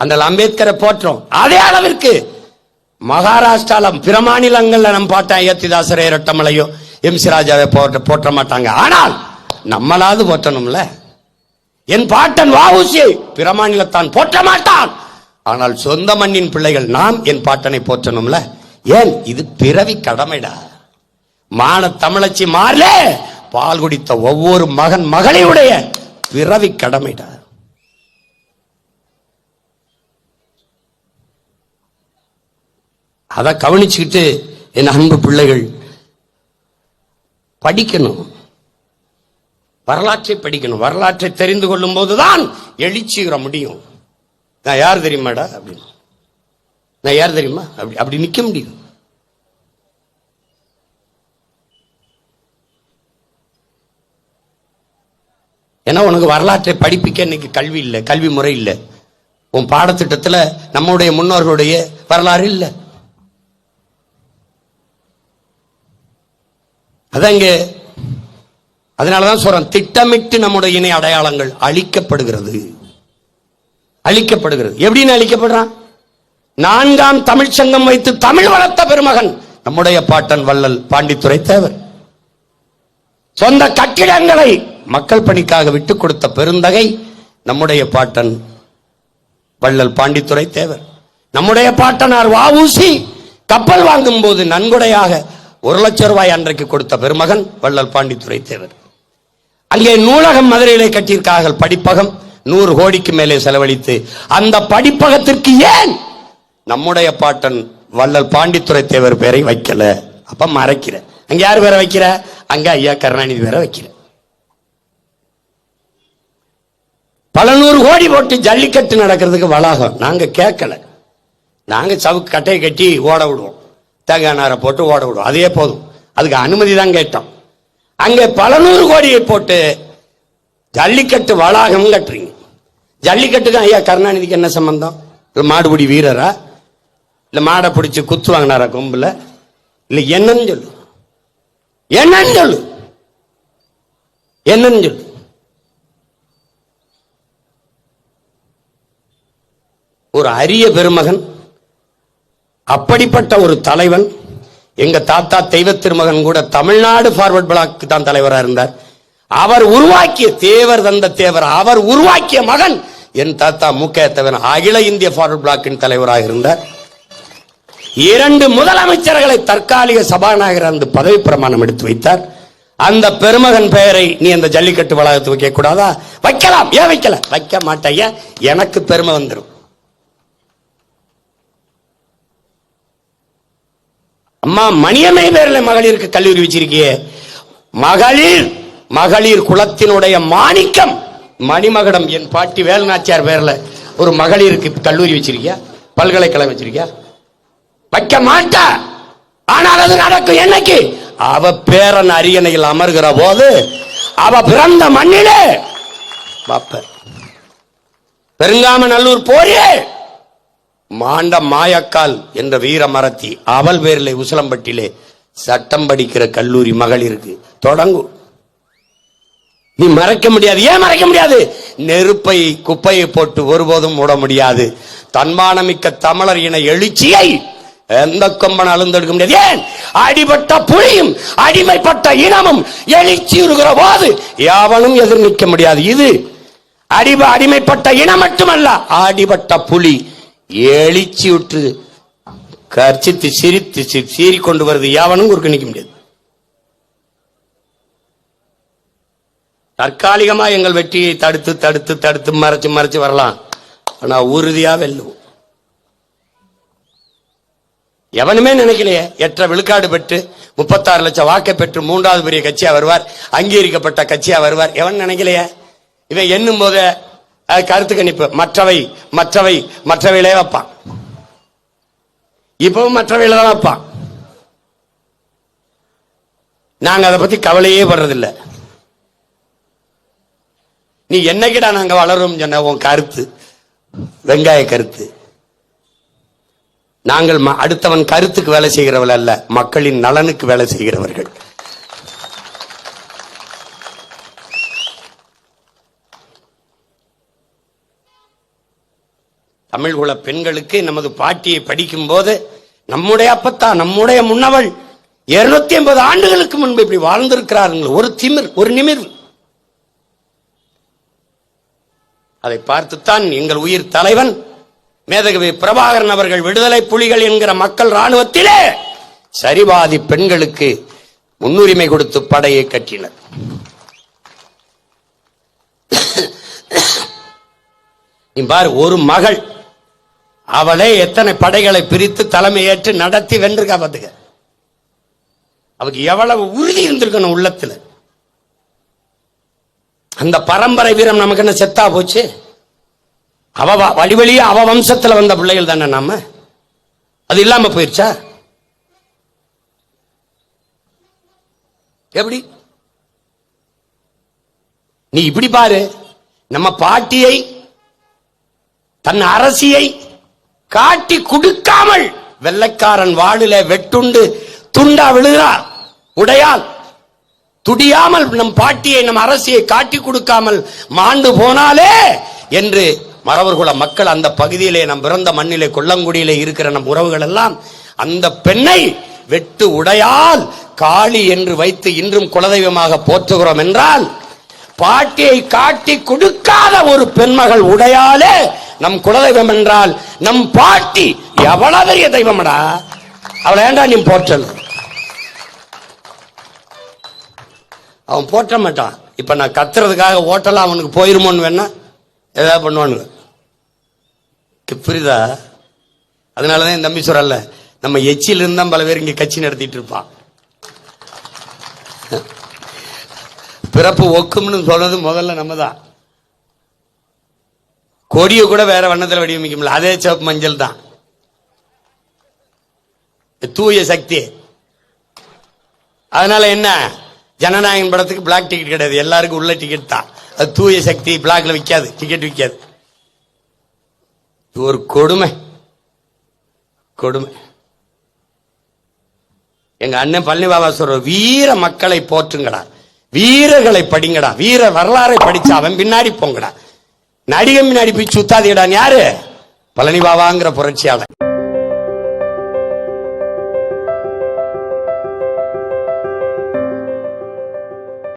அந்த அம்பேத்கரை போற்றோம். அதே அளவிற்கு மகாராஷ்டிரால பிற மாநிலங்கள்ல நம் பாட்டன் ஏத்திதாசரே இரட்டமலையோ எம் சி ராஜாவை போற்ற போற்ற மாட்டாங்க. ஆனால் நம்மளாவது போற்றணும்ல. என் பாட்டன் வாவுசி பிற மாநிலத்தான் போற்ற மாட்டான். ஆனால் சொந்த மண்ணின் பிள்ளைகள் நாம் என் பாட்டனை போற்றணும்ல. ஏன்? இது பிறவி கடமைடா. மான தமிழச்சி மாறலே பால் குடித்த ஒவ்வொரு மகன் மகளையுடைய பிறவி கடமைடா. அதை கவனிச்சுக்கிட்டு என் அன்பு பிள்ளைகள் படிக்கணும். வரலாற்றை படிக்கணும். வரலாற்றை தெரிந்து கொள்ளும் போதுதான் எழுச்சிகிற முடியும். நான் யார் தெரியுமாடா அப்படின்னு. நான் யார் தெரியுமா? அப்படி அப்படி நிக்க முடியும். ஏன்னா உனக்கு வரலாற்றை படிப்பிக்க இன்னைக்கு கல்வி இல்லை கல்வி முறை இல்லை. உன் பாடத்திட்டத்துல நம்முடைய முன்னோர்களுடைய வரலாறு இல்லை. அதங்க அதனாலதான் சொல்றேன் திட்டமிட்டு நம்முடைய இணை அடையாளங்கள் அழிக்கப்படுகிறது. அழிக்கப்படுகிறது. எப்படின்னு அழிக்கப்படுறான்? நான்காம் தமிழ் சங்கம் வைத்து தமிழ் வளர்த்த பெருமகன் நம்முடைய பாட்டன் வள்ளல் பாண்டித்துரை தேவர். சொந்த கட்டிடங்களை மக்கள் பணிக்காக விட்டுக் கொடுத்த பெருந்தகை நம்முடைய பாட்டன் வள்ளல் பாண்டித்துரை தேவர். நம்முடைய பாட்டனார் வாவூசி கப்பல் வாங்கும் போது நன்கொடையாக ஒரு லட்சம் ரூபாய் அன்றைக்கு கொடுத்த பெருமகன் வள்ளல் பாண்டித்துரை தேவர். அங்கே நூலகம் மதுரையிலே கட்டியிருக்கார்கள் படிப்பகம். நூறு கோடிக்கு மேலே செலவழித்து அந்த படிப்பகத்திற்கு ஏன் நம்முடைய பாட்டன் வள்ளல் பாண்டித்துரை தேவர் பேரை வைக்கல? அப்ப மறைக்கிற. அங்க யார் பேரை வைக்கிற? அங்க ஐயா கருணாநிதி பேரை வைக்கிற. பல நூறு கோடி போட்டு ஜல்லிக்கட்டு நடக்கிறதுக்கு வளாகம். நாங்க கேட்கல. நாங்க சவுக்கு கட்டையை கட்டி ஓட விடுவோம். தேங்காய் நாரை போட்டு ஓட விடும். அதே போதும். அதுக்கு அனுமதி தான் கேட்டோம். அங்கே பல நூறு கோடியை போட்டு ஜல்லிக்கட்டு வளாகம் கட்டுறீங்க. ஜல்லிக்கட்டுக்கு ஐயா கருணாநிதிக்கு என்ன சம்பந்தம்? இல்லை மாடுபிடி வீரரா? இல்லை மாடை பிடிச்சி குத்து வாங்கினாரா கொம்புல? இல்லை என்னன்னு சொல்லு. என்னன்னு சொல்லு. என்னன்னு சொல்லு. ஒரு அரிய பெருமகன் அப்படிப்பட்ட ஒரு தலைவன். எங்க தாத்தா தெய்வ திருமகன் கூட தமிழ்நாடு ஃபார்வர்ட் பிளாக்கு தான் தலைவராக இருந்தார். அவர் உருவாக்கிய தேவர் தந்த தேவர் அவர் உருவாக்கிய மகன் என் தாத்தா முக்கியத்தவன் அகில இந்திய ஃபார்வர்ட் பிளாக்கின் தலைவராக இருந்தார். இரண்டு முதலமைச்சர்களை தற்காலிக சபாநாயகர் அந்த பதவி பிரமாணம் எடுத்து வைத்தார். அந்த பெருமகன் பெயரை நீ அந்த ஜல்லிக்கட்டு வளாகத்து வைக்க கூடாதா வைக்கலாம். ஏன் வைக்கல? வைக்க மாட்டேன். எனக்கு பெருமை வந்துடும் அம்மா மணியம்மை பேர்ல மகளிருக்கு கல்லூரி வச்சிருக்கியே. மகளிர் மகளிர் குலத்தினுடைய மாணிக்கம். மணிமகடம் என் பாட்டி வேலுநாச்சியார் பேர்ல ஒரு மகளிருக்கு கல்லூரி வச்சிருக்கியா? பல்கலைக்கழகம் வச்சிருக்கியா? வைக்க மாட்டா. ஆனால் அது நடக்கும் என்னைக்கு? அவ பேரன் அரியணையில் அமர்கிற போது அவ பிறந்த மண்ணிலே. பாப்ப பெருங்காம நல்லூர் போரியே மாண்ட மாயக்கால் என்ற வீர மரத்தி அவள் பேரிலே உசிலம்பட்டிலே சட்டம் படிக்கிற கல்லூரி மகளிருக்கு தொடங்கும் நீ மறைக்க முடியாது. ஏன் மறைக்க முடியாது? நெருப்பை குப்பையை போட்டு ஒருபோதும் மூட முடியாது. தன்மானமிக்க தமிழர் இன எழுச்சியை எந்த கொம்பன் அழுந்தெடுக்க முடியாது? ஏன்? அடிபட்ட புலியும் அடிமைப்பட்ட இனமும் எழுச்சி இருக்கிற போது யாவனும் எதிர் நிற்க முடியாது. இது அடிப அடிமைப்பட்ட இனம் மட்டுமல்ல அடிபட்ட புலி எழுச்சி விட்டு கர்ச்சித்து சிரித்து சீறி கொண்டு வருது யாவனும் ஒரு கணிக்க முடியாது. தற்காலிகமா எங்கள் வெற்றியை தடுத்து தடுத்து தடுத்து மறைச்சு மறைச்சு வரலாம். ஆனா உறுதியா வெல்லுவோம். எவனுமே நினைக்கலையே எட்ட விழுக்காடு பெற்று முப்பத்தாறு லட்சம் வாக்கை பெற்று மூன்றாவது பெரிய கட்சியா வருவார் அங்கீகரிக்கப்பட்ட கட்சியா வருவார். எவன் நினைக்கலையே? இவன் எண்ணும் போது கருத்து கணிப்பு. மற்றவை மற்றவை மற்றவையிலே வைப்பான். இப்பவும் மற்றவையில தான் வைப்பான். நாங்க அதை பத்தி கவலையே படுறதில்ல. நீ என்னைக்கிடா நாங்க வளரும் சொன்ன உன் கருத்து? வெங்காய கருத்து. நாங்கள் அடுத்தவன் கருத்துக்கு வேலை செய்கிறவள் அல்ல மக்களின் நலனுக்கு வேலை செய்கிறவர்கள். தமிழ் குல பெண்களுக்கு நமது பாட்டியை படிக்கும் போது நம்முடைய அப்பத்தா நம்முடைய முன்னவள் இருநூத்தி ஐம்பது ஆண்டுகளுக்கு முன்பு இப்படி வாழ்ந்திருக்கிறார்கள். ஒரு திமிர் ஒரு நிமிர். அதை பார்த்துத்தான் எங்கள் உயிர் தலைவன் மேதகவி பிரபாகரன் அவர்கள் விடுதலை புலிகள் என்கிற மக்கள் ராணுவத்திலே சரிபாதி பெண்களுக்கு முன்னுரிமை கொடுத்து படையை கட்டினர். நீ பாரு ஒரு மகள் அவளே எத்தனை படைகளை பிரித்து தலைமையேற்று நடத்தி வென்றிருக்கா பார்த்துக்க. அவருக்கு எவ்வளவு உறுதி இருந்திருக்கணும் உள்ளத்துல. அந்த பரம்பரை வீரம் நமக்கு என்ன செத்தா போச்சு? அவ வ- வழி வழியா அவ வம்சத்துல வந்த பிள்ளைகள் தானே நாம? அது இல்லாம போயிருச்சா? எப்படி? நீ இப்படி பாரு. நம்ம பாட்டியை தன் அரசியை காட்டி கொடுக்காமல் வெள்ளைக்காரன் வாழில வெட்டுண்டு துண்டா விழுகிறார். உடையால் துடியாமல் நம் பாட்டியை நம் அரசியை காட்டி கொடுக்காமல் மாண்டு போனாலே என்று மறவர்குல மக்கள் அந்த பகுதியிலே நம் பிறந்த மண்ணிலே கொல்லங்குடியிலே இருக்கிற நம் உறவுகள் எல்லாம் அந்த பெண்ணை வெட்டு உடையால் காளி என்று வைத்து இன்றும் குலதெய்வமாக போற்றுகிறோம் என்றால் பாட்டியை காட்டி கொடுக்காத ஒரு பெண்மகள் உடையாலே நம் குலதெய்வம் என்றால் நம் பாட்டி எவ்வளவு பெரிய தெய்வம்டா? அவளை ஏண்டா நீ போற்றல்? அவன் போற்ற மாட்டான். இப்ப நான் கத்துறதுக்காக ஓட்டலாம் அவனுக்கு போயிருமோன்னு வேணா ஏதாவது பண்ணுவானுங்க. கு- புரியுதா? அதனாலதான் என் தம்பி சொல்றல நம்ம எச்சில் இருந்தா பல பேர் இங்க கட்சி நடத்திட்டு இருப்பான். பிறப்பு ஒக்கும்னு சொன்னது முதல்ல நம்ம தான் கொடியை கூட வேற வண்ணத்துல வடிவமைக்க முடியல அதே சிவப்பு மஞ்சள் தான். தூய சக்தி. அதனால என்ன? ஜனநாயகன் படத்துக்கு பிளாக் டிக்கெட் கிடையாது. எல்லாருக்கும் உள்ள டிக்கெட் தான். அது தூய சக்தி. பிளாக்ல விற்காது டிக்கெட் விற்காது இது ஒரு கொடுமை. கொடுமை. எங்க அண்ணன் பழனி பாபா சொல்ற வீர மக்களை போற்றுங்கடா. வீரர்களை படிங்கடா. வீர வரலாறை படிச்சு அவன் பின்னாடி போங்கடா. நடிகை பின்னாடி போய் சுத்தாதீங்கடா யாரு? பழனி பாபாங்கிற புரட்சியாளர்.